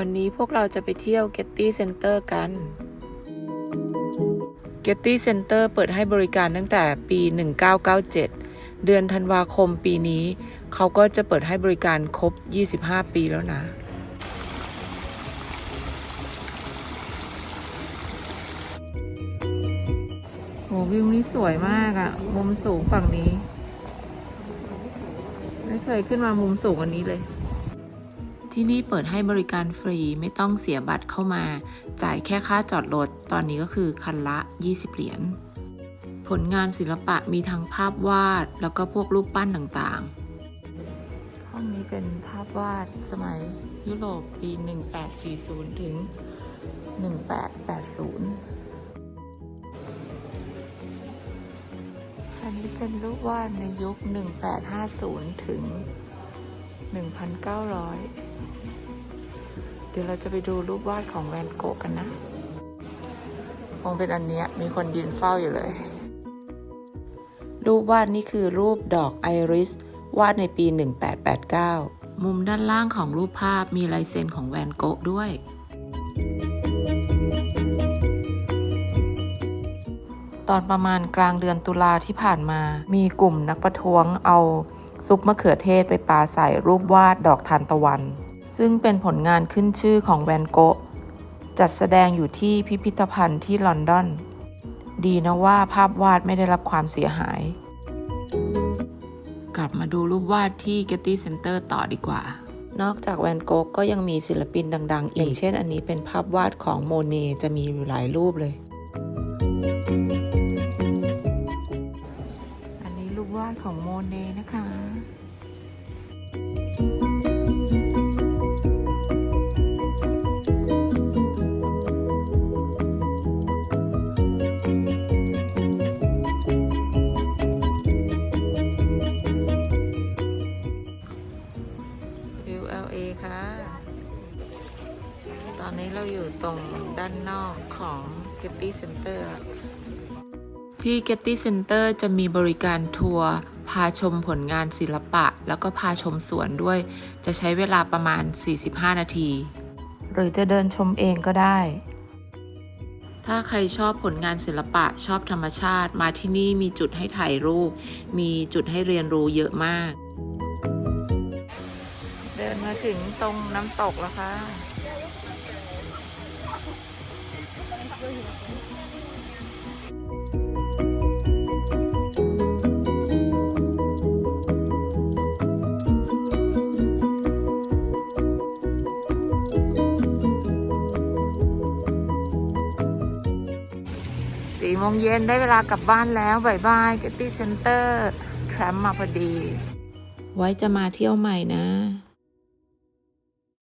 วันนี้พวกเราจะไปเที่ยว Getty Center กัน Getty Center เปิดให้บริการตั้งแต่ปี 1997 เดือนธันวาคมปีนี้ เขาก็จะเปิดให้บริการครบ 25 ปีแล้วนะ โหวิวนี้สวยมากอะมุมสูงฝั่งนี้ ไม่เคยขึ้นมามุมสูงอันนี้เลย ที่นี่เปิดให้บริการฟรีไม่ต้องเสียบัตรเข้ามา จ่ายแค่ค่าจอดรถ ตอนนี้ก็คือคันละ 20 เหรียญ ผลงานศิลปะมีทั้งภาพวาด แล้วก็พวกรูปปั้นต่างๆ ห้องนี้เป็นภาพวาดสมัยยุโรปปี 1840 ถึง 1880 อันนี้เป็นรูปวาดในยุค 1850 ถึง 1,900 เดี๋ยวเราจะไปดูรูปวาดของแวนโกะกันนะ คงเป็นอันเนี้ยมีคนยืนเฝ้าอยู่เลย รูปวาดนี่คือรูปดอกไอริส วาดในปี 1889 มุมด้านล่างของรูปภาพมีลายเซ็นของแวนโกะด้วยตอนประมาณกลางเดือนตุลาที่ผ่านมา มีกลุ่มนักประท้วงเอา ซุปมะเขือเทศไปปาใส่รูปวาดดอกทานตะวัน ซึ่งเป็นผลงานขึ้นชื่อของแวนโกะจัดแสดงอยู่ที่พิพิธภัณฑ์ที่ลอนดอน ดีนะว่าภาพวาดไม่ได้รับความเสียหาย กลับมาดูรูปวาดที่ Getty Center ต่อดีกว่า นอกจากแวนโกะก็ยังมีศิลปินดัง ๆ อีก อย่างเช่นอันนี้เป็นภาพวาดของโมเนจะมีอยู่หลายรูปเลย ของโมเนนะคะวิว LA ค่ะ ตอนนี้เราอยู่ตรงด้านนอกของ Getty Center ที่ Getty Center จะมีบริการทัวร์พาชมผลงานศิลปะ แล้วก็พาชมสวนด้วย จะใช้เวลาประมาณ 45 นาที หรือจะเดินชมเองก็ได้ ถ้าใครชอบผลงานศิลปะชอบธรรมชาติมาที่นี่มีจุดให้ถ่ายรูป มีจุดให้เรียนรู้เยอะมาก เดินมาถึงตรงน้ำตกแล้วค่ะ สี่โมงเย็นได้เวลากลับบ้านแล้วบายบายเกตตี้เซ็นเตอร์แคมมาพอดี ไว้จะมาเที่ยวใหม่นะ